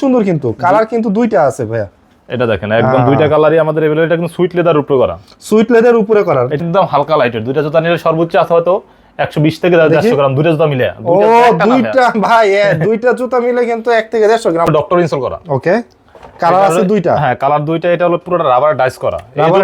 সুন্দর কিন্তু কালার কিন্তু দুইটা আছে ভাইয়া। এটা দেখেন একদম দুইটা কালারই আমাদের এভেলেবল এটা কিন্তু সুইট লেদার উপরে করা। সুইট লেদার উপরে করা। এটা একদম হালকা লাইটের দুইটা জুতা নিলে সর্বোচ্চ আছে হয়তো একশো বিশ থেকে দেড়শো গ্রাম দুইটা জুতা মিলে। ও দুইটা ভাই দুইটা জুতা মিলে কিন্তু এক থেকে দেড়শো গ্রাম। ডক্টর ইনসল করা। ওকে কালার আছে দুইটা। হ্যাঁ কালার দুইটা এটা হলো পুরোটা রাবার ডাইস করা।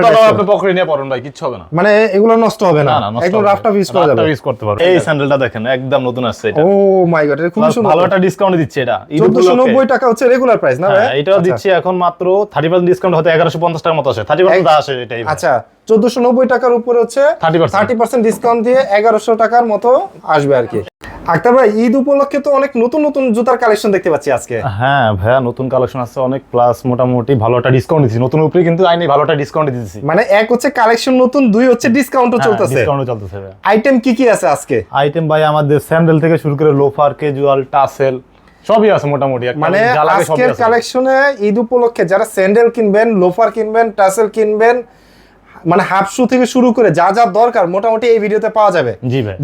করা। আপনি পকেটে নিয়ে পড়েন ভাই কিচ্ছু হবে না। মানে এগুলো নষ্ট হবে না। একদম রাফটা ইউজ করা যাবে। use করতে পারবেন। এই স্যান্ডেলটা দেখেন একদম নতুন আসছে এটা। ও মাই গড এটা খুব সুন্দর। ভালো একটা ডিসকাউন্ট দিচ্ছে এটা। ঈদ চোদ্দশো উপলক্ষে। নব্বই টাকা হচ্ছে রেগুলার প্রাইস না ভাই? এটা এটাও দিচ্ছি এখন মাত্র থার্টি পার্সেন্ট ডিসকাউন্ট হতে এগারোশো পঞ্চাশ টাকার মতো আছে থার্টি পার্সেন্ট আসে এটাই আচ্ছা। চোদ্দশো নব্বই টাকার উপরে হচ্ছে 30% থার্টি পার্সেন্ট ডিসকাউন্ট দিয়ে এগারোশো টাকার মতো আসবে আর কি। আক্তার ভাই ঈদ উপলক্ষে তো অনেক নতুন নতুন জুতার কালেকশন দেখতে পাচ্ছি আজকে। হ্যাঁ ভাইয়া নতুন কালেকশন আছে অনেক প্লাস মোটামুটি ভালো একটা ডিসকাউন্ট দিচ্ছি নতুন উপরে কিন্তু আইনি ভালো একটা ডিসকাউন্ট দিচ্ছি মানে এক হচ্ছে কালেকশন নতুন দুই হচ্ছে ডিসকাউন্টও চলতেছে। ডিসকাউন্ট চলতেছে আইটেম কি কি আছে আজকে? আইটেম ভাই আমাদের স্যান্ডেল থেকে শুরু করে লোফার ক্যাজুয়াল টাসেল সবই আছে মোটামুটি। মানে আজকের কালেকশনে ঈদ উপলক্ষে যারা স্যান্ডেল কিনবেন লোফার কিনবেন টাসেল কিনবেন মানে হাফ শু থেকে শুরু করে যা যা দরকার মোটামুটি এই ভিডিওতে পাওয়া যাবে।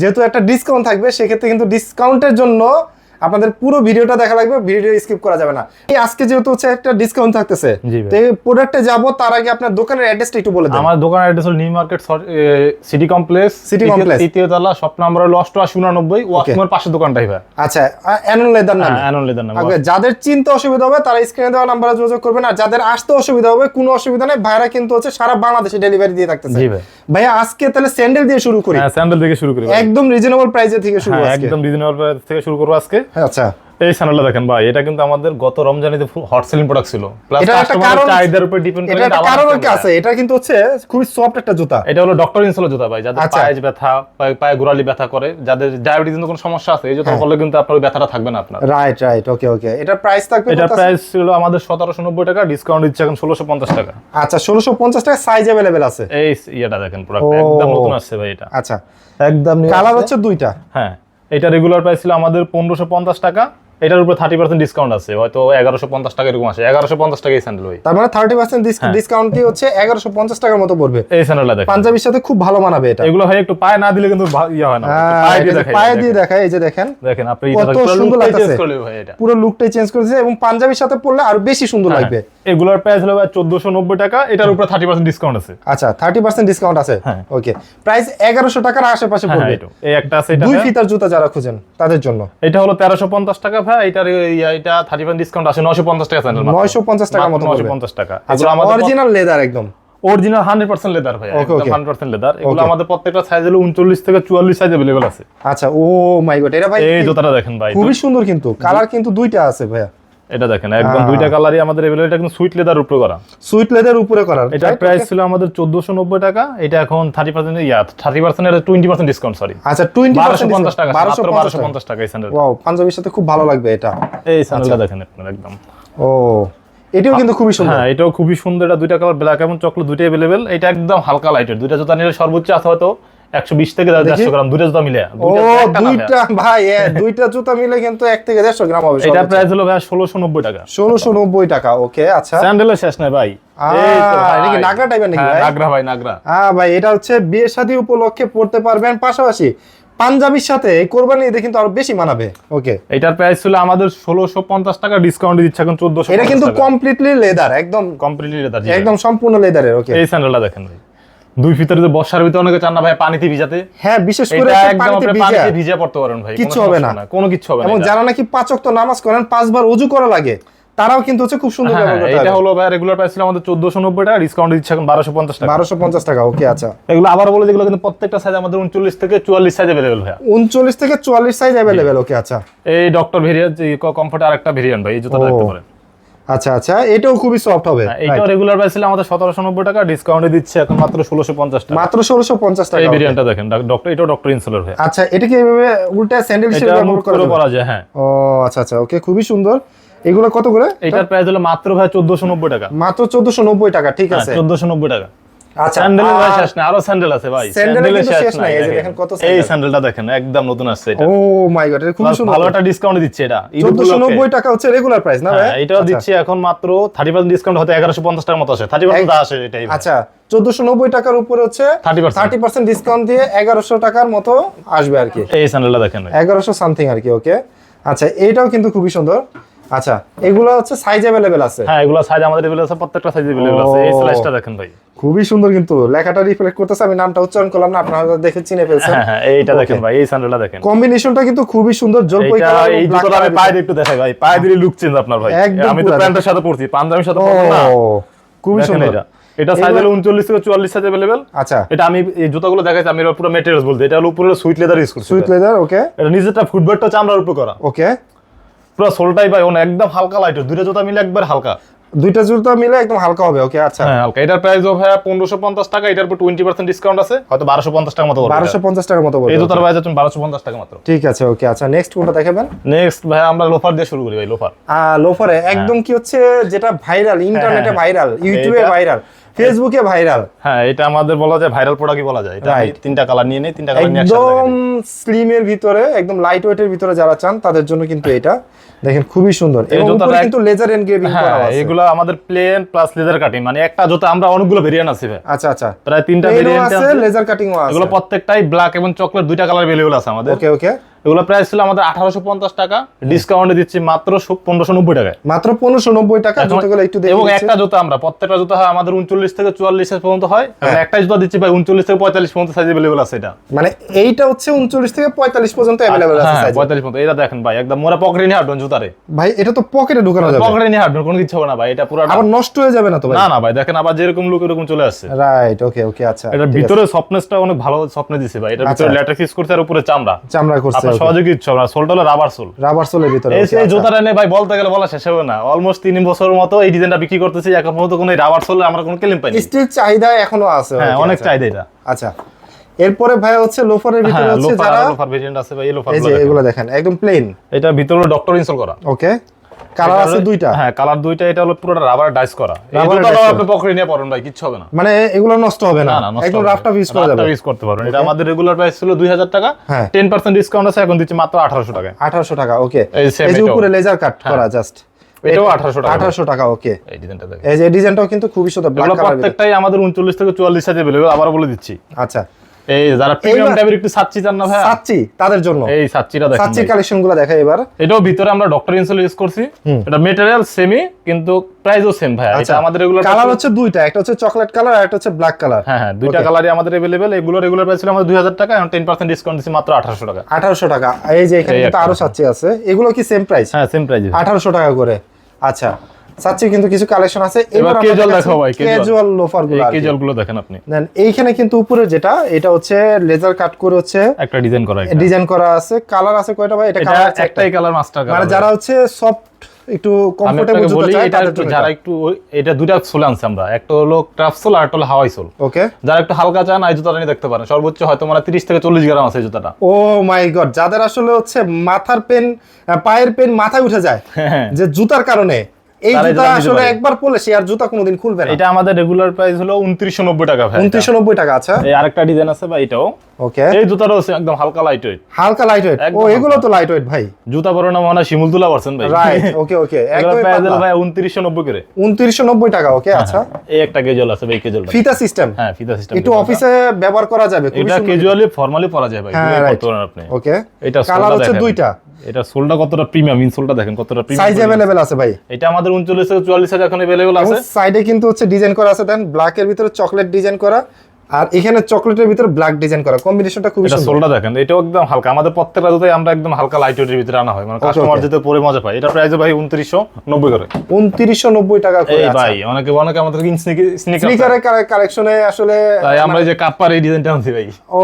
যেহেতু একটা ডিসকাউন্ট থাকবে সেক্ষেত্রে কিন্তু ডিসকাউন্টের জন্য আপনাদের পুরো ভিডিওটা দেখা লাগবে ভিডিও স্কিপ করা যাবে না। এই আজকে যেহেতু হচ্ছে একটা ডিসকাউন্ট থাকতেছে তো এই প্রোডাক্টে যাব তার আগে আপনার দোকানের অ্যাড্রেসটা একটু বলে দেন। আমার দোকানের অ্যাড্রেস হলো new market city complex City complex। তৃতীয় তলা শপ নাম্বার হলো অষ্টআশি উননব্বই ওয়াকিমের পাশে দোকানটাই ভাই। আচ্ছা অ্যানুয়াল লেদার নাম। হ্যাঁ অ্যানুয়াল লেদার নাম। যাদের চিনতে অসুবিধা হবে তারা স্ক্রিনে দেওয়া নাম্বারে যোগাযোগ করবেন। আর যাদের আসতে অসুবিধা হবে কোনো অসুবিধা নেই ভাইরা কিন্তু হচ্ছে সারা বাংলাদেশে ডেলিভারি দিয়ে থাকতেছে। জি ভাই। ভাইয়া আজকে তাহলে স্যান্ডেল দিয়ে শুরু করি? হ্যাঁ স্যান্ডেল থেকে শুরু করি একদম রিজনেবল প্রাইসে থেকে শুরু হ্যাঁ একদম রিজনেবল থেকে শুরু করব আজকে। আচ্ছা। এই স্যান্ডেলটা দেখেন ভাই এটা কিন্তু আমাদের গত রমজানিতে হট সেলিং প্রোডাক্ট ছিল। প্লাস কারণ- চাহিদার উপর ডিপেন্ড করে এটা এটা কারণ আছে? এটা কিন্তু হচ্ছে খুবই সফট একটা জুতা। এটা হলো ডক্টর ইনসোল জুতা ভাই যাদের আচ্ছা। পায়ে ব্যথা পায়ে গোড়ালি ব্যথা করে যাদের ডায়াবেটিস কোনো সমস্যা আছে এই জুতা হ্যাঁ। করলে কিন্তু আপনার ব্যথাটা থাকবে না আপনার। রাইট রাইট ওকে ওকে এটার প্রাইস থাকবে কত প্রাইস ছিল আমাদের সতেরোশো নব্বই টাকা ডিসকাউন্ট দিচ্ছে এখন ষোলোশো পঞ্চাশ টাকা। আচ্ছা ষোলোশো পঞ্চাশ টাকা সাইজ অ্যাভেলেবেল আছে। এই ইয়েটা দেখেন প্রোডাক্ট একদম নতুন আসছে ভাই এটা। আচ্ছা। একদম কালার হচ্ছে দুইটা। হ্যাঁ। এটা রেগুলার প্রাইস ছিল আমাদের পনেরোশো টাকা। এটার উপরে থার্টি পার্সেন্ট ডিসকাউন্ট আছে হয়তো এগারোশো পঞ্চাশ টাকা এরকম আসে। এগারোশো পঞ্চাশ টাকা এই স্যান্ডেল ভাই তার মানে থার্টি পার্সেন্ট ডিসকাউন্ট দিয়ে হচ্ছে এগারোশো পঞ্চাশ টাকার মতো পড়বে। এই স্যান্ডেলটা দেখেন। পাঞ্জাবির সাথে খুব ভালো মানাবে এটা। এগুলো ভাই একটু পায়ে না দিলে কিন্তু ইয়ে হয় না। হ্যাঁ, পায়ে দিয়ে দেখায় এই যে দেখেন। দেখেন আপনি কত সুন্দর লাগতেছে। change ভাই এটা। পুরো লুকটাই চেঞ্জ করেছে এবং পাঞ্জাবির সাথে পড়লে আরও বেশি সুন্দর লাগবে। হ্যাঁ, এগুলোর প্রাইস হলো ভাই চোদ্দশো নব্বই টাকা এটার উপরে থার্টি পার্সেন্ট ডিসকাউন্ট আছে। আচ্ছা থার্টি পার্সেন্ট ডিসকাউন্ট আছে। হ্যাঁ। ওকে প্রাইস এগারোশো টাকার আশেপাশে হ্যাঁ, পড়বে। এই একটা আছে এটা দুই ফিতার জুতা যারা খুঁজেন তাদের জন্য। এটা হলো তেরোশো পঞ্চাশ টাকা ভাই এটার এটা থার্টি পার্সেন্ট ডিসকাউন্ট আছে নশো পঞ্চাশ টাকা স্যান্ডেল নয়শো পঞ্চাশ টাকা মতো নশো পঞ্চাশ টাকা। আচ্ছা আমাদের অরিজিনাল লেদার একদম। অরিজিনাল হান্ড্রেড পার্সেন্ট লেদার ভাই. হান্ড্রেড পার্সেন্ট লেদার এগুলো আমাদের প্রত্যেকটা সাইজ হলো উনচল্লিশ থেকে চুয়াল্লিশ সাইজ এভেলেবেল আছে। আচ্ছা ও মাই গড এটা ভাই এই জুতাটা দেখেন ভাই খুবই সুন্দর কিন্তু। কালার কিন্তু দুইটা আছে ভাইয়া। এটা দেখেন একদম। দুইটা কালারই আমাদের অ্যাভেলেবল এটা কিন্তু সুইট লেদার উপরে করা। সুইট লেদার উপরে করা। এটা প্রাইস ছিল আমাদের চোদ্দশো নব্বই টাকা এটা এখন thirty percent yeah thirty percent এটা টোয়েন্টি পার্সেন্ট ডিসকাউন্ট সরি আচ্ছা টোয়েন্টি বারোশো পঞ্চাশ টাকা বারোশো মাত্র বারোশো পঞ্চাশ পঞ্চাশ টাকা এই স্যান্ডেল ওয়াও পাঞ্জাবির সাথে খুব ভালো লাগবে এটা। এই স্যান্ডেলটা দেখেন আপনার একদম। ও এটাও কিন্তু খুবই সুন্দর। হ্যাঁ এটাও খুবই সুন্দর এটা দুইটা কালার ব্ল্যাক এবং চকলেট দুইটাই অ্যাভেলেবেল এটা একদম হালকা লাইটের দুইটা জুতা নিলে সর্বোচ্চ আছে হয়তো একশো বিশ থেকে দেড়শো গ্রাম দুইটা জুতা মিলে ও দুইটা ভাই দুইটা জুতা মিলে কিন্তু এক থেকে দেড়শো গ্রাম হবে এটা প্রাইস হলো ভাই ষোলোশো নব্বই টাকা। ষোলোশো নব্বই টাকা ওকে আচ্ছা। স্যান্ডেলের শেষ নাই ভাই। এই তো ভাই। এটা নাগরা টাইপের নাকি হ্যাঁ, ভাই? নাগরা ভাই নাগরা। হ্যাঁ ভাই এটা হচ্ছে বিয়ে শাদী উপলক্ষে পড়তে পারবেন। পাশাপাশি পাঞ্জাবির সাথে এই কোরবানি ঈদে কিন্তু আরও বেশি মানাবে ওকে। এটার প্রাইস ছিল আমাদের ষোলোশো পঞ্চাশ টাকা ডিসকাউন্ট দিচ্ছে এখন চোদ্দশো এটা কিন্তু কমপ্লিটলি লেদার একদম কমপ্লিটলি লেদার একদম সম্পূর্ণ লেদারের ওকে। এই স্যান্ডেলটা দেখেন ভাই। দুই ফিতারে যে বর্ষার ভিতরে অনেকে চান না ভাই পানিতে ভিজাতে। হ্যাঁ বিশেষ করে পানিতে ভিজা। পড়তে পারেন ভাই কোনো হবে না। কোনো কিছু হবে না এবং যারা নাকি পাঁচ ওয়াক্ত নামাজ করেন পাঁচবার করা লাগে তারাও কিন্তু হচ্ছে খুব সুন্দর হ্যাঁ, এটা হলো ভাই রেগুলার প্রাইস ছিল আমাদের চোদ্দশো নব্বই টাকা ডিসকাউন্ট দিচ্ছে এখন বারোশো পঞ্চাশ টাকা। বারোশো পঞ্চাশ টাকা ওকে আচ্ছা। এগুলো আবার বলে যেগুলো কিন্তু প্রত্যেকটা সাইজ আমাদের উনচল্লিশ থেকে চুয়াল্লিশ সাইজ অ্যাভেলেবল ভাই উনচল্লিশ থেকে চুয়াল্লিশ সাইজ অ্যাভেলেবেল ওকে আচ্ছা। এই ডক্টর ভেরিয়েন্ট কমফোর্ট আর একটা ভেরিয়েন্ট ভাই এই জুতাটা পারেন। আচ্ছা আচ্ছা এটাও খুবই সফট হবে। এটা রেগুলার প্রাইস ছিল আমাদের সতেরোশো নব্বই টাকা ডিসকাউন্টে দিচ্ছে এখন মাত্র ষোলোশো পঞ্চাশ টাকা। মাত্র ষোলোশো পঞ্চাশ টাকা এই। ভেরিয়েন্টটা দেখেন ডক্টর এটা ডক্টর ইনসুলার ভাই আচ্ছা এটা কি এইভাবে উল্টা স্যান্ডেল হিসেবে ব্যবহার করা? যায় হ্যাঁ। ও আচ্ছা আচ্ছা ওকে খুবই সুন্দর। এগুলো কত করে? এটার প্রাইস হলো মাত্র ভাই চোদ্দশো নব্বই টাকা। মাত্র চোদ্দশো নব্বই টাকা ঠিক আছে। চোদ্দশো নব্বই টাকা। আচ্ছা স্যান্ডেলের ভাই শেষ নাই আরও স্যান্ডেল আছে ভাই। স্যান্ডেলের স্যান্ডেলের শেষ নাই, এই যে দেখেন। দেখেন কত এই স্যান্ডেলটা দেখেন একদম নতুন আসছে এটা। ও মাই গড এটা খুবই সুন্দর। ভালো একটা ডিসকাউন্ট দিচ্ছে এটা ঈদ চোদ্দশো উপলক্ষে। নব্বই টাকা হচ্ছে রেগুলার প্রাইস না ভাই? এটাও। দিচ্ছে এখন মাত্র থার্টি পার্সেন্ট ডিসকাউন্ট হয়তো এগারোশো টাকার মতো আসে। থার্টি পার্সেন্ট আসে এটাই আচ্ছা টাকার উপরে হচ্ছে 30% থার্টি পার্সেন্ট ডিসকাউন্ট দিয়ে টাকার মতো আসবে আর কি। এই স্যান্ডেলটা দেখেন সামথিং আর কি ওকে আচ্ছা এইটাও কিন্তু খুবই সুন্দর। আচ্ছা এগুলো হচ্ছে সাইজ অ্যাভেলেবেল আছে। হ্যাঁ এগুলো সাইজ আমাদের এভেলেবল আছে প্রত্যেকটা সাইজ এভেলেবল আছে। এই। স্লাইসটা দেখেন ভাই। খুবই সুন্দর কিন্তু লেখাটা রিফ্লেক্ট করতেছে আমি নামটা উচ্চারণ করলাম না আপনারা দেখে চিনে ফেলছেন হ্যাঁ হ্যাঁ এইটা দেখেন Okay. ভাই এই স্যান্ডেলটা দেখেন কম্বিনেশনটা কিন্তু খুবই সুন্দর জলপাই এইটা কালার এই জুতোটা আমি পায়ে দিয়ে একটু দেখাই ভাই পায়ে দিলে লুক চেঞ্জ আপনার ভাই একদম আমি তো পুরা প্যান্টের সাথে পরছি পাঞ্জাবির সাথে ও পরবো না খুবই দেখেন সুন্দর এটা এটা সাইজ হলো 39 থেকে 44 সাইজ अवेलेबल আচ্ছা এটা আমি এই জুতাগুলো দেখাইছি আমি এর পুরো ম্যাটেরিয়ালস বলতে এটা হলো উপরে সুইট লেদার ইউজ করছি সুইট লেদার ওকে এটা নিজেরটা ফুটবলটা চামড়ার উপর করা ওকে পুরো সোলটাই ভাই ওন একদম হালকা লাইট দুইটা জুতা মিলে একবার হালকা দুইটা জুতা মিলে একদম হালকা হবে ওকে আচ্ছা। হ্যাঁ হালকা। এটার প্রাইস হবে পনেরোশো পঞ্চাশ টাকা এটার উপর টোয়েন্টি পার্সেন্ট ডিসকাউন্ট আছে হয়তো বারোশো পঞ্চাশ টাকা মতো পড়বে বারোশো এটা। পঞ্চাশ টাকার মতো এই পড়বে জুতার প্রাইস বারোশো পঞ্চাশ টাকা মাত্র। ঠিক আছে ওকে আচ্ছা নেক্সট কোনটা দেখাবেন? নেক্সট ভাই আমরা লোফার দিয়ে শুরু করি ভাই লোফার আ লোফারে একদম কি হচ্ছে যেটা ভাইরাল ইন্টারনেটে হ্যাঁ। ভাইরাল ইউটিউবে ভাইরাল ফেসবুকে ভাইরাল হ্যাঁ এটা আমাদের বলা যায় ভাইরাল প্রোডাক্টই বলা যায় এটা আমি Right. তিনটা কালার নিয়ে নেই তিনটা কালার নিয়ে একসাথে একদম দেখাই। স্লিমের ভিতরে একদম লাইট ওয়েটের ভিতরে যারা চান তাদের জন্য কিন্তু এটা দেখেন খুবই সুন্দর এবং জুতাটা উপরে এক- কিন্তু লেজার এনগ্রেভিং করা হ্যাঁ আছে এগুলো আমাদের প্লেন প্লাস লেদার কাটিং মানে একটা জুতা আমরা অনেকগুলো ভেরিয়েন্ট আছে ভাই আচ্ছা আচ্ছা প্রায় তিনটা প্লেনও ভেরিয়েন্ট আছে আছে লেজার কাটিংও আছে এগুলো প্রত্যেকটাই ব্ল্যাক এবং চকলেট দুইটা কালার अवेलेबल আছে আমাদের ওকে ওকে এগুলো প্রাইস ছিল আমাদের আঠারোশো পঞ্চাশ টাকা। ডিসকাউন্টে দিচ্ছি মাত্র পনেরোশো নব্বই টাকায়। মাত্র পনেরোশো নব্বই টাকা জুতোগুলো একটু এবং একটা জুতো আমরা প্রত্যেকটা জুতো হয় আমাদের উনচল্লিশ থেকে চুয়াল্লিশ পর্যন্ত হয় হ্যাঁ। একটা জুতো দিচ্ছি ভাই উনচল্লিশ থেকে পঁয়তাল্লিশ পর্যন্ত সাইজ অ্যাভেলেবল আছে এটা। মানে এইটা হচ্ছে উনচল্লিশ থেকে পঁয়তাল্লিশ পর্যন্ত অ্যাভেলেবল আছে হ্যাঁ, পঁয়তাল্লিশ পর্যন্ত এটা দেখেন ভাই একদম মোরা পকেটে নিয়ে হাঁটবেন জুতারে। ভাই এটা তো পকেটে ঢুকানো যাবে। পকেটে নিয়ে হাঁটবেন কোনো কিছু হবে না ভাই এটা পুরো আবার নষ্ট হয়ে যাবে না তো না না ভাই দেখেন আবার যেরকম লুক এরকম চলে আসছে। রাইট ওকে ওকে আচ্ছা এটা ভিতরে সফটনেসটা অনেক ভালো সফটনেস দিছে ভাই এটা আচ্ছা। ভিতরে ল্যাটেক্স ফিস করতে আর উপরে চামড়া। চামড়া করছে। আপনার সহজে কিচ্ছু না সোলটা হলো রাবার সোল। রাবার সোলের ভিতরে এই আচ্ছা। জুতাটা নিয়ে ভাই বলতে গেলে বলা শেষ হবে না। অলমোস্ট তিন বছরের মতো এই ডিজাইনটা বিক্রি করতেছি এখন পর্যন্ত কোনো রাবার সোল আমরা কোনো ক্লেম পাইনি। স্টিল চাহিদা এখনও আছে হ্যাঁ অনেক আচ্ছা। চাহিদা এটা। আচ্ছা। এরপরে ভাই হচ্ছে লোফারের ভিতরে হ্যাঁ হচ্ছে যারা লোফার ভেরিয়েন্ট আছে ভাই এই লোফার এই যে এগুলো দেখেন একদম প্লেন এটা ভিতরে ডক্টর ইনসল করা। ওকে কালার এটা আছে হলো- দুইটা হ্যাঁ কালার দুইটা এটা হলো পুরোটা রাবার ডাইস করা এই Rubber জুতাটাও dice আপনি পকেটে নিয়ে পড়েন ভাই কিচ্ছু হবে না মানে এগুলো নষ্ট হবে না না না নষ্ট একদম হবে না। রাফটা ইউজ করা যাবে রাফটা ইউজ করতে পারবেন এটা আমাদের রেগুলার প্রাইস ছিল 2000 টাকা হ্যাঁ। 10% ডিসকাউন্ট আছে এখন দিচ্ছি মাত্র 1800 টাকায় আঠারোশো টাকা ওকে এই same এই যে এটাও। হ্যাঁ। উপরে লেজার কাট করা জাস্ট এটাও 1800 টাকা আঠারোশো টাকা ওকে এই ডিজাইনটা দেখেন এই যে ডিজাইনটাও কিন্তু খুবই সুন্দর ব্ল্যাক এগুলো কালার প্রত্যেকটাই আমাদের 39 থেকে 44 সাইজে अवेलेबल আবার বলে দিচ্ছি আচ্ছা এই যারা প্রিমিয়াম এইবার- টাইপের একটু সাচ্চি চান না ভাই সাচ্চি তাদের জন্য এই সাচ্চিটা দেখেন সাচ্চির ভাই। কালেকশন গুলো দেখাই এবার এটাও ভিতরে আমরা ডক্টর ইনসুল ইউজ করছি এটা মেটেরিয়াল সেমি কিন্তু প্রাইসও সেম ভাই আচ্ছা এটা আমাদের রেগুলার কালার হচ্ছে দুইটা একটা হচ্ছে চকলেট কালার আর একটা হচ্ছে ব্ল্যাক কালার হ্যাঁ হ্যাঁ দুইটা কালারই আমাদের अवेलेबल এগুলো রেগুলার প্রাইস ছিল আমাদের 2000 টাকা এখন 10% ডিসকাউন্ট দিচ্ছি মাত্র 1800 টাকা আঠারোশো টাকা এই যে এখানে এই কিন্তু একটা। আরো সাচ্চি আছে এগুলো কি সেম প্রাইস হ্যাঁ সেম প্রাইস আঠারোশো টাকা করে আচ্ছা সাচ্চি কিন্তু কিছু কালেকশন আছে। এবার দেখাও ভাই। ক্যাজুয়াল লোফারগুলো আরগুলো দেখেন আপনি। দেন এইখানে কিন্তু উপরে যেটা এটা হচ্ছে লেজার কাট করে হচ্ছে একটা ডিজাইন করা ডিজাইন করা আছে। কালার আছে কয়টা ভাই? এটা কালার আছে একটাই কালার মাস্টার মানে যারা হচ্ছে সফট একটু কমফোর্টেবল জুতো এটা একটু যারা একটু এটা দুইটা সোল আনছে আমরা। একটা হলো ক্রাফট সোল আর একটা হলো হাওয়াই সোল ওকে যারা একটু হালকা চান এই জুতাটা নিয়ে দেখতে পারেন। সর্বোচ্চ হয়তো মানে 30 থেকে 40 গ্রাম আছে জুতাটা। ও মাই গড যাদের আসলে হচ্ছে মাথার পেন পায়ের পেন মাথায় উঠে যায় হ্যাঁ। যে জুতার কারণে এই জুতা আসলে একবার পরলে সে আর জুতা কোনোদিন খুলবে না। এটা আমাদের রেগুলার প্রাইস হলো 2990 টাকা ভাই এটা। উনত্রিশশো নব্বই টাকা আছে এই আরেকটা ডিজাইন আছে ভাই এটাও। ওকে এই জুতাটাও আছে একদম হালকা লাইট ওয়েট হালকা লাইট ওয়েট ও একদম এগুলো তো লাইট ওয়েট ভাই জুতা পরে না মনে হয় শিমুল তুলা পারছেন ভাই রাইট ওকে ওকে এগুলো একদম প্রাইস হলো ভাই 2990 করে উনত্রিশশো নব্বই টাকা ওকে আচ্ছা এই একটা কেজল আছে ভাই কেজলটা ফিতা সিস্টেম হ্যাঁ ফিতা সিস্টেম একটু অফিসে ব্যবহার করা যাবে খুবই এটা সুন্দর। ক্যাজুয়ালি ফর্মালি পরা যায় ভাই হ্যাঁ, দুটোই right. পরতে পারেন আপনি ওকে এটা কালার সোলটা হচ্ছে দেখেন। দুইটা এটা সোলটা কতটা প্রিমিয়াম ইনসোলটা দেখেন কতটা সাইজ প্রিমিয়াম অ্যাভেলেবেল আছে ভাই এটা আমাদের 39 থেকে 44 সাইজ এখন अवेलेबल আছে সাইডে কিন্তু হচ্ছে ডিজাইন করা আছে দেন ব্ল্যাক এর ভিতরে চকলেট ডিজাইন করা আর এখানে চকলেটের ভিতরে ব্ল্যাক ডিজাইন করা। কম্বিনেশনটা খুবই এটা সুন্দর। সোলটা দেখেন এটাও একদম হালকা। আমাদের প্রত্যেকটা জুতাই আমরা একদম হালকা লাইট ওয়েটের ভিতরে আনা হয়। মানে কাস্টমার যেতে পরে মজা পায়। এটা প্রাইস ভাই 2990 করে। উনত্রিশশো নব্বই টাকা করে আচ্ছা ভাই অনেকে অনেকে আমাদের স্নিকার স্নিকারের কালেকশনে আসলে তাই আমরা যে কাপ্পার এই ডিজাইনটা আনছি ভাই। ও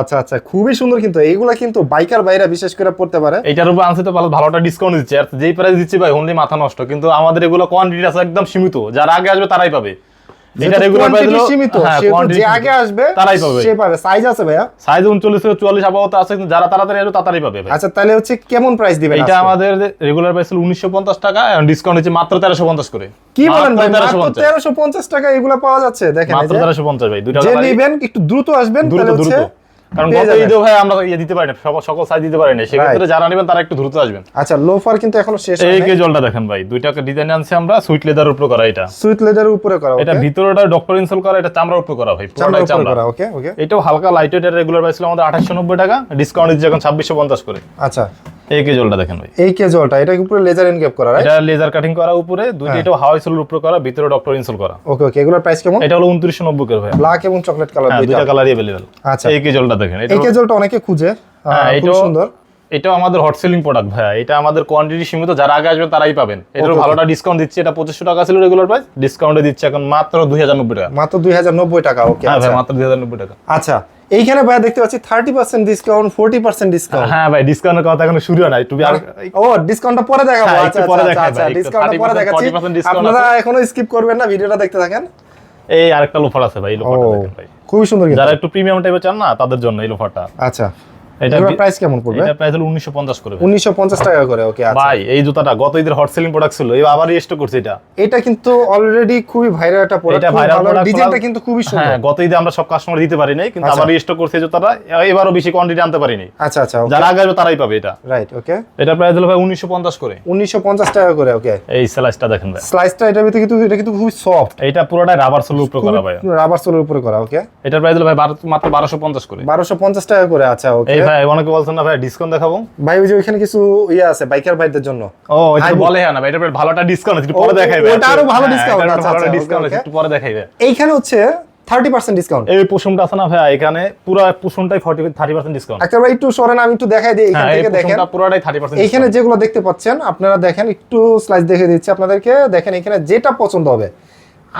আচ্ছা আচ্ছা। খুবই সুন্দর কিন্তু। এইগুলা কিন্তু বাইকার বাইরা বিশেষ করে পড়তে পারে। এটার উপর আনছি তো ভালো ভালোটা ডিসকাউন্ট দিচ্ছে। আর যেই প্রাইস দিচ্ছি ভাই অনলি মাথা নষ্ট। কিন্তু আমাদের এগুলো কোয়ান্টিটি আছে একদম সীমিত। যারা আগে আসবে তারাই পাবে। এটা রেগুলার প্রাইস কোয়ান্টিটি সীমিত যে আগে আসবে তারাই পাবে। সে পাবে সাইজ আছে ভাইয়া? সাইজ 39 থেকে 44 আপাতত আছে কিন্তু যারা তাড়াতাড়ি আসবে তাড়াতাড়ি পাবে ভাই। আচ্ছা তাহলে হচ্ছে কেমন প্রাইস দিবেন এটা আমাদের রেগুলার প্রাইস ছিল 1950 টাকা এখন ডিসকাউন্ট হচ্ছে মাত্র 1350 করে। কি বলেন ভাই মাত্র মাত্র 1350 তেরোশো পঞ্চাশ টাকা এগুলা পাওয়া যাচ্ছে দেখেন মাত্র যে। 1350 ভাই যে নিবেন একটু দ্রুত আসবেন দ্রুত তাহলে হচ্ছে কারণ গত ঈদে ভাই আমরা ইয়ে দিতে পারি না সকল সাইজ দিতে পারি না। সেক্ষেত্রে যারা নেবেন তারা একটু দ্রুত আসবেন। আচ্ছা লোফার কিন্তু এখনও শেষ এই হয়নি কে জলটা দেখেন ভাই দুইটা ডিজাইন আনছি আমরা সুইট লেদার উপরে করা এটা। সুইট লেদার উপরে করা এটা ভিতরটা ডক্টর ইনসল করা এটা চামড়ার উপর করা ভাই পুরোটাই চামড়া। করা ওকে ওকে এটাও হালকা লাইট ওয়েট রেগুলার প্রাইস ছিল আমাদের 2890 টাকা ডিসকাউন্ট দিচ্ছে এখন 2650 করে। আচ্ছা। এই কেজলটা দেখেন ভাই। এই কেজলটা এটা কি পুরো লেজার এনকেপ করা রাইট এটা লেজার কাটিং করা উপরে দুইটা হ্যাঁ। এটা হাওয়াই সোলের উপরে করা ভিতরে ডক্টর ইনসল করা। ওকে ওকে এগুলোর প্রাইস কেমন? এটা হলো উনত্রিশশো নব্বই করে ভাই ব্ল্যাক এবং চকলেট কালার হ্যাঁ দুইটা দুইটা। কালারই অ্যাভেলেবেল আচ্ছা। এই কেজলটা দেখেন এই কেজলটা অনেকে খুঁজে হ্যাঁ, আহ, সুন্দর। এটাও আমাদের হট সেলিং প্রোডাক্ট ভাইয়া। এটা আমাদের কোয়ান্টিটি সীমিত যারা আগে আসবেন তারাই পাবেন। এটার ভালোটা ডিসকাউন্ট দিচ্ছে এটা পঁচিশশো টাকা ছিল রেগুলার প্রাইস ডিসকাউন্টে দিচ্ছে এখন মাত্র দুই হাজার নব্বই টাকা। মাত্র দুই হাজার নব্বই টাকা ওকে হ্যাঁ আচ্ছা। ভাই মাত্র দুই হাজার নব্বই টাকা। আচ্ছা এইখানে ভাই দেখতে পাচ্ছি thirty percent discount forty percent discount হ্যাঁ ভাই ডিসকাউন্টের কথা এখন শুরু হয় না তুমি আর ও ডিসকাউন্টটা পরে দেখাবো। হ্যাঁ, আচ্ছা পরে আচ্ছা দেখাই আচ্ছা ডিসকাউন্টটা পরে 30% দেখাচ্ছি। আপনারা এখনও স্কিপ করবেন না ভিডিওটা দেখতে থাকেন। এই আরেকটা লোফার আছে ভাই লোফারটা দেখেন ভাই। খুবই সুন্দর যারা একটু প্রিমিয়াম টাইপের চান না তাদের জন্য এই লোফারটা আচ্ছা। এটা প্রাইস কেমন পড়বে? এটা প্রাইস হলো উনিশশো পঞ্চাশ করে টাকা ওকে আচ্ছা। ভাই এই জুতাটা গত ঈদের হট সেলিং প্রোডাক্ট ছিল এই আবার স্টক করছে এটা। এটা কিন্তু অলরেডি খুবই ভাইরাল একটা প্রোডাক্ট এটা ভাইরাল ডিজাইনটা কিন্তু খুবই সুন্দর। হ্যাঁ গত ঈদে আমরা সব কাস্টমার দিতে পারি নাই কিন্তু আচ্ছা। আবার স্টক করছে জুতাটা এবারও বেশি কোয়ান্টিটি আনতে পারিনি আচ্ছা আচ্ছা যারা আগে তারাই পাবে এটা। রাইট ওকে এটা প্রাইস হলো ভাই উনিশশো পঞ্চাশ করে। উনিশশো পঞ্চাশ টাকা করে ওকে এই স্লাইসটা দেখেন ভাই। স্লাইসটা এটার ভিতরে কিন্তু এটা কিন্তু খুবই সফট এটা পুরোটাই রাবার সোলের উপরে করা ভাই। রাবার সোলের উপরে করা ওকে এটার প্রাইস হলো ভাই মাত্র করে। বারোশো পঞ্চাশ টাকা করে আচ্ছা ওকে ভাই অনেকে বলছেন না ভাই ডিসকাউন্ট দেখাবো? ভাই ওই যে ওইখানে কিছু ইয়ে আছে বাইকার ভাইদের জন্য। ও এটা বলে হ্যাঁ না ভাই এটা ডিসকাউন্ট একটু পরে ও, দেখাই ভাই ওটা আরও ভালো হ্যাঁ, discount, আচ্ছা, ভালোটা আচ্ছা, আছে, একটু পরে দেখাইবে। এইখানে হচ্ছে থার্টি পার্সেন্ট ডিসকাউন্ট এই আছে না ভাই এখানে পুরো ফর্টি থার্টি পার্সেন্ট ডিসকাউন্ট একটা ভাই একটু সরেন আমি একটু দেখাই দিই এখান হ্যাঁ থেকে দেখেন। পুরোটাই থার্টি পার্সেন্ট এইখানে যেগুলো দেখতে পাচ্ছেন আপনারা দেখেন একটু স্লাইস দেখে দিচ্ছি আপনাদেরকে দেখেন এখানে যেটা পছন্দ হবে।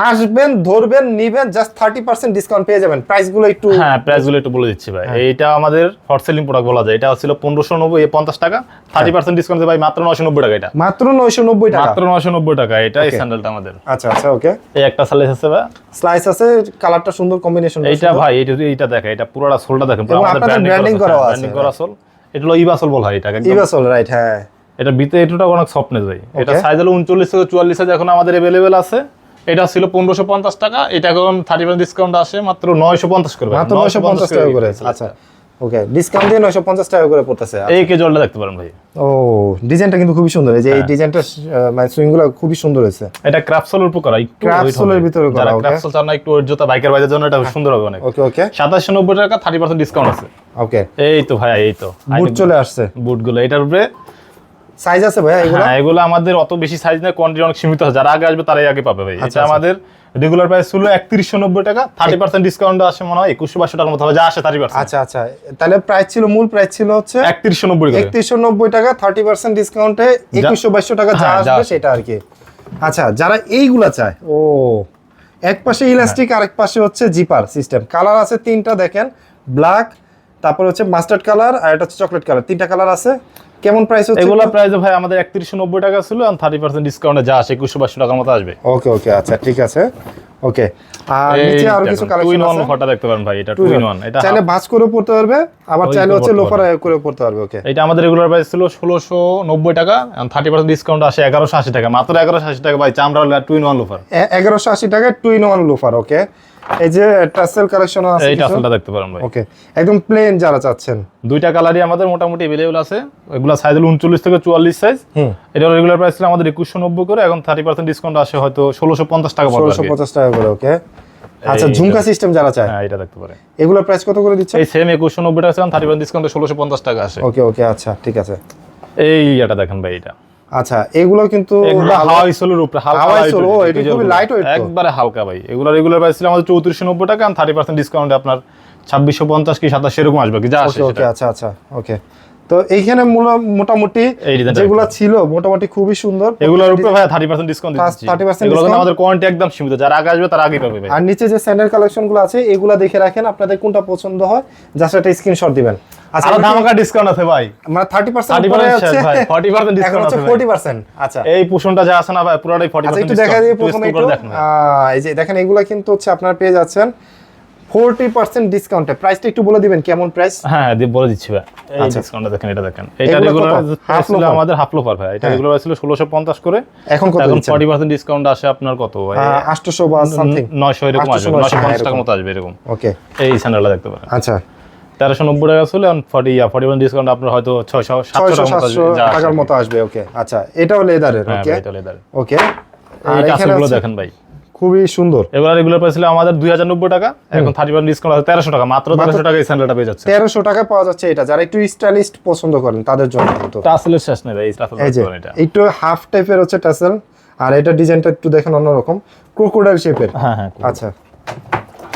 আসবেন ধরবেন নিবেন জাস্ট থার্টি পার্সেন্ট ডিসকাউন্ট পেয়ে যাবেন। প্রাইসগুলো একটু হ্যাঁ প্রাইসগুলো একটু বলে দিচ্ছি ভাই। এইটা আমাদের হট সেলিং প্রোডাক্ট বলা যায়। এটা ছিল পনেরোশো নব্বই পঞ্চাশ টাকা। থার্টি পার্সেন্ট ডিসকাউন্ট ভাই মাত্র নশো নব্বই টাকা এটা। মাত্র নয়শো নব্বই টাকা? মাত্র নশো নব্বই টাকা এটা এই স্যান্ডেলটা আমাদের। আচ্ছা আচ্ছা ওকে এই একটা সাইজ আছে ভাই। স্লাইস আছে কালারটা সুন্দর কম্বিনেশন এইটা ভাই এটা এইটা দেখা এটা পুরোটা সোলটা দেখেন পুরো আমাদের আপনাদের ব্র্যান্ডিং করা আছে। ব্র্যান্ডিং করা সোল এটা হলো ইবাসল বলা হয় এটাকে ইভাসল রাইট হ্যাঁ। এটা ভিতরে এটুটা অনেক সফটনেস ভাই। এটা সাইজ হলো উনচল্লিশ থেকে চুয়াল্লিশ সাইজ এখন আমাদের অ্যাভেলেবেল আছে। এটা ছিল পনেরোশো পঞ্চাশ টাকা। এটা এখন থার্টি পার্সেন্ট ডিসকাউন্ট আসে মাত্র নয়শো পঞ্চাশ করে মাত্র নয়শো পঞ্চাশ টাকা করে আচ্ছা ওকে ডিসকাউন্ট দিয়ে নয়শো পঞ্চাশ টাকা করে পড়তেছে। এই কেজলটা দেখতে পারেন ভাই। ও ডিজাইনটা কিন্তু খুবই সুন্দর। এই যে এই হ্যাঁ। ডিজাইনটা মানে সুইংগুলো খুবই সুন্দর হয়েছে। এটা ক্রাফসোলের উপর করা একটু। এর ভিতরে করা, ক্রাফসোল চান না একটু ওর জুতা বাইকের বাইদের জন্য এটা সুন্দর হবে অনেক। ওকে ওকে সাতাশশো নব্বই টাকা থার্টি পার্সেন্ট ডিসকাউন্ট আছে। ওকে এই তো ভাই এই তো। বুট চলে আসছে। বুটগুলো এটার উপরে সাইজ আছে ভাইয়া এগুলো? হ্যাঁ এগুলো আমাদের অত বেশি সাইজ না কোয়ান্টিটি অনেক সীমিত আছে। যারা আগে আসবে তারাই আগে পাবে ভাই। আচ্ছা, এটা আচ্ছা। আমাদের রেগুলার প্রাইস ছিল একত্রিশশো নব্বই টাকা থার্টি পার্সেন্ট ডিসকাউন্ট আসে মনে হয় একুশশো বাইশশো টাকার মতো হবে যা আসে থার্টি পার্সেন্ট আচ্ছা আচ্ছা। তাহলে প্রাইস ছিল মূল প্রাইস ছিল হচ্ছে একত্রিশশো নব্বই করে একত্রিশশো নব্বই টাকা থার্টি পার্সেন্ট ডিসকাউন্টে একুশশো বাইশশো টাকা যা হ্যাঁ, আসবে আসবে। সেটা আর কি। আচ্ছা যারা এইগুলা চায় ও এক পাশে ইলাস্টিক আরেক পাশে হচ্ছে জিপার সিস্টেম কালার আছে তিনটা দেখেন ব্ল্যাক তারপর হচ্ছে মাস্টার্ড কালার আর এটা হচ্ছে চকলেট কালার তিনটা কালার আছে? কেমন প্রাইস হচ্ছে এগুলো প্রাইস ভাই আমাদের একত্রিশশো নব্বই টাকা ছিল আর থার্টি পার্সেন্ট ডিসকাউন্টে যা আসে একুশশো বাইশশো টাকার মতো আসবে। ওকে ওকে আচ্ছা ঠিক আছে। ওকে আর নিচে আরও কিছু কালেকশন টুইন কালেকশন ওয়ান আছে? লোফারটা দেখতে পারেন ভাই এটা টুইন ওয়ান এটা চাইলে ভাঁজ করে পড়তে পারবে আবার চাইলে হচ্ছে লোফার করে পড়তে পারবে ওকে এটা আমাদের রেগুলার প্রাইস ছিল ষোলোশো নব্বই টাকা থার্টি পার্সেন্ট ডিসকাউন্ট আসে এগারোশো আশি টাকা। মাত্র এগারোশো আশি টাকা ভাই চামড়া টুইন ওয়ান লোফার এগারোশো আশি টাকায় two in one loafer okay এই যে টাসেল কালেকশন আছে এইটা আসলটা দেখতে পারেন ভাই। ওকে একদম প্লেন যারা চাচ্ছেন। দুইটা কালারই আমাদের মোটামুটি অ্যাভেলেবল আছে। এগুলো সাইজ হলো উনচল্লিশ থেকে চুয়াল্লিশ সাইজ হুম। এটা রেগুলার প্রাইস ছিল আমাদের একুশশো নব্বই করে এখন থার্টি পার্সেন্ট ডিসকাউন্ট আসে হয়তো ষোলোশো পঞ্চাশ টাকা পড়বে ষোলোশো আর কি। পঞ্চাশ টাকা করে ওকে আচ্ছা। ঝুমকা সিস্টেম যারা চায়। হ্যাঁ এটা দেখতে পারে এগুলোর প্রাইস কত করে দিচ্ছে এই সেম একুশশো নব্বই টাকা ছিলাম থার্টি পার্সেন্ট ডিসকাউন্টে ষোলোশো পঞ্চাশ টাকা আসে। ওকে ওকে আচ্ছা ঠিক আছে। এই এটা দেখেন ভাই এটা। আচ্ছা এগুলো কিন্তু হাওয়াই সোলোর উপরে হাওয়াই সোলো এটা খুবই লাইট ওয়েট একবারে হালকা ভাই। এগুলো রেগুলার প্রাইস ছিল আমাদের চৌত্রিশশো নব্বই টাকা থার্টি পার্সেন্ট ডিসকাউন্ট আপনার ছাব্বিশশো পঞ্চাশ কি সাতাশ এরকম আসবে কি? যা আসে ওকে ওকে আচ্ছা আচ্ছা ওকে। তো এইখানে মোটামুটি যেগুলো ছিল মোটামুটি খুবই সুন্দর। এগুলোর উপরে ভাই থার্টি পার্সেন্ট ডিসকাউন্ট দিচ্ছি 30% এগুলো আমাদের কোয়ান্টিটি একদম সীমিত। যারা আগে আসবে তারা আগেই পাবে ভাই। আর নিচে যে স্যান্ডেল কালেকশনগুলো আছে এগুলা দেখে রাখেন আপনাদের কোনটা পছন্দ হয়। জাস্ট একটা স্ক্রিনশট দিবেন। আচ্ছা আরও ধামাকা ডিসকাউন্ট আছে ভাই। মানে থার্টি পার্সেন্ট 30% শেষ ভাই, 40% এখন discount হচ্ছে আছে ভাই। ফোর্টি পার্সেন্ট আচ্ছা। এই পোষণটা যা আছে না ভাই পুরোটাই ফর্টি আচ্ছা একটু দেখা দিয়ে প্রথমে একটু। এই যে দেখেন এগুলা কিন্তু হচ্ছে আপনারা পেয়ে যাচ্ছেন। ফোর্টি পার্সেন্ট ডিসকাউন্টে প্রাইসটা একটু বলে দিবেন কেমন প্রাইস হ্যাঁ বলে দিচ্ছি ভাই। এই আচ্ছা। ডিসকাউন্টটা দেখেন এটা দেখেন। এটা রেগুলার ছিল আমাদের হাফ লোফার ভাই। এটা হ্যাঁ। রেগুলার ছিল ষোলোশো পঞ্চাশ করে। এখন কত এখন ফর্টি পার্সেন্ট ডিসকাউন্ট আসে আপনার কত ভাই? আটশোশো বা সামথিং নয়শো এরকম আসবে নয়শো পঞ্চাশ হ্যাঁ, টাকার। মতো আসবে এরকম। ওকে এই স্যান্ডেলটা দেখতে পারেন। আচ্ছা। তেরোশো নব্বই টাকা ছিল এখন ফর্টি ফর্টি পার্সেন্ট ডিসকাউন্ট আপনার হয়তো ছয়শো সাতশো টাকার মতো আসবে ওকে আচ্ছা এটাও লেদারের হ্যাঁ ওকে ভাই এটা leather। ওকে এই হচ্ছে দেখেন ভাই। খুবই সুন্দর। এবার রেগুলার প্রাইস ছিল আমাদের দুই হাজার নব্বই টাকা এখন থার্টি পার্সেন্ট ডিসকাউন্ট আছে তেরোশো টাকা মাত্র তেরোশো টাকা এই স্যান্ডেলটা পেয়ে যাচ্ছে তেরোশো টাকা পাওয়া যাচ্ছে এটা যারা একটু স্টাইলিস্ট পছন্দ করেন তাদের জন্য কিন্তু। টাসেলের শেষ নেই এই টাসেল এটা। একটু হাফ টাইপের হচ্ছে টাসেল আর এটা ডিজাইনটা একটু দেখেন অন্যরকম ক্রোকোডাইল শেপের হ্যাঁ হ্যাঁ আচ্ছা।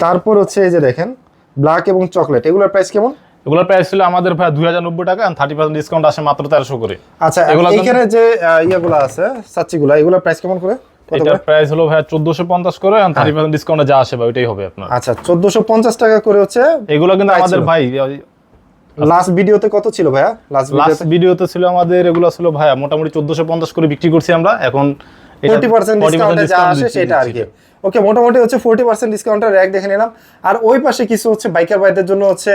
তারপর হচ্ছে এই যে দেখেন ব্ল্যাক এবং চকলেট এগুলোর প্রাইস কেমন? এগুলোর প্রাইস ছিল আমাদের ভাই দুই হাজার নব্বই টাকা থার্টি পার্সেন্ট ডিসকাউন্ট আসে মাত্র তেরোশো করে। আচ্ছা এগুলো এখানে যে ইয়েগুলো আছে সাচ্চিগুলো এগুলোর প্রাইস কেমন করে? প্রাইস হলো ভাই চোদ্দশো পঞ্চাশ করে থার্টি পার্সেন্ট ডিসকাউন্টে যা আসে ভাই ওইটাই হবে আপনার। আচ্ছা চোদ্দশো পঞ্চাশ টাকা করে হচ্ছে এগুলো কিন্তু আমাদের ছিল। ভাই লাস্ট ভিডিওতে কত ছিল ভাইয়া? লাস্ট ভিডিওতে ছিল আমাদের এগুলো ছিল ভাই মোটামুটি চোদ্দশো পঞ্চাশ করে বিক্রি করছি আমরা এখন এটা পার্সেন্ট 40% ডিসকাউন্টে যা আসে সেটা আর কি। ওকে মোটামুটি হচ্ছে ফোর্টি পার্সেন্ট ডিসকাউন্টের র্যাক দেখে নিলাম। আর ওই পাশে কিছু হচ্ছে বাইকার ভাইদের জন্য হচ্ছে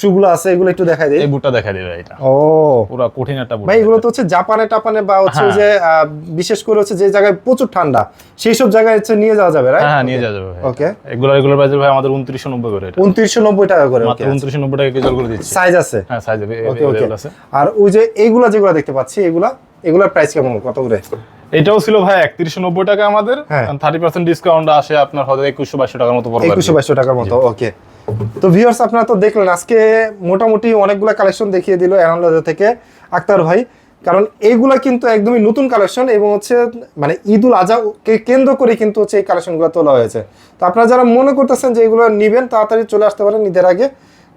শুগুলো আছে এগুলো একটু দেখাই দিই। এই বুটটা দেখা দিবে এটা। ও। পুরো কঠিন একটা বুট ভাই এগুলো তো হচ্ছে জাপানে টাপানে বা হচ্ছে ওই যে বিশেষ করে হচ্ছে যে জায়গায় প্রচুর ঠান্ডা সেই সব জায়গায় হচ্ছে নিয়ে যাওয়া যাবে রাইট হ্যাঁ হ্যাঁ নিয়ে যাওয়া যাবে ওকে এগুলো প্রাইস ভাই আমাদের উনত্রিশশো নব্বই করে এটা। উনত্রিশশো নব্বই টাকা করে মাত্র উনত্রিশশো নব্বই টাকা কেজি করে দিচ্ছি। সাইজ আছে? হ্যাঁ সাইজ ওকে ওকে আর ওই যে এইগুলা যেগুলো দেখতে পাচ্ছি এগুলা এগুলার প্রাইস কেমন কত করে? এটাও ছিল ভাই একত্রিশশো নব্বই টাকা আমাদের হ্যাঁ। থার্টি পার্সেন্ট ডিসকাউন্ট আসে আপনার হয়তো একুশশো বাইশশো টাকার মতো। একুশশো বাইশশো টাকার মতো ওকে তো ভিউয়ার্স আপনারা তো দেখলেন, আজকে মোটামুটি অনেকগুলা কালেকশন দেখিয়ে দিল অ্যানালাজা থেকে আক্তার ভাই। কারণ এইগুলা কিন্তু একদমই নতুন কালেকশন এবং হচ্ছে মানে ঈদুল আজহাকে কেন্দ্র করে কিন্তু হচ্ছে এই কালেকশনগুলো তোলা হয়েছে। তো আপনারা যারা মনে করতেছেন যে এগুলো নিবেন, তাড়াতাড়ি চলে আসতে পারেন ঈদের আগে।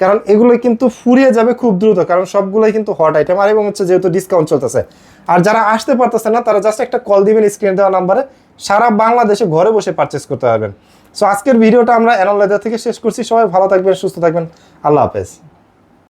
কারণ এগুলো কিন্তু ফুরিয়ে যাবে খুব দ্রুত, কারণ সবগুলোই কিন্তু হট আইটেম আর এবং হচ্ছে যেহেতু ডিসকাউন্ট চলতেছে। আর যারা আসতে পারতেছে না, তারা জাস্ট একটা কল দিবেন স্ক্রিন দেওয়া নাম্বারে সারা বাংলাদেশে ঘরে বসে পারচেস করতে পারবেন। সো আজকের ভিডিওটা আমরা অ্যানালাইজার থেকে শেষ করছি। সবাই ভালো থাকবেন, সুস্থ থাকবেন। আল্লাহ হাফেজ।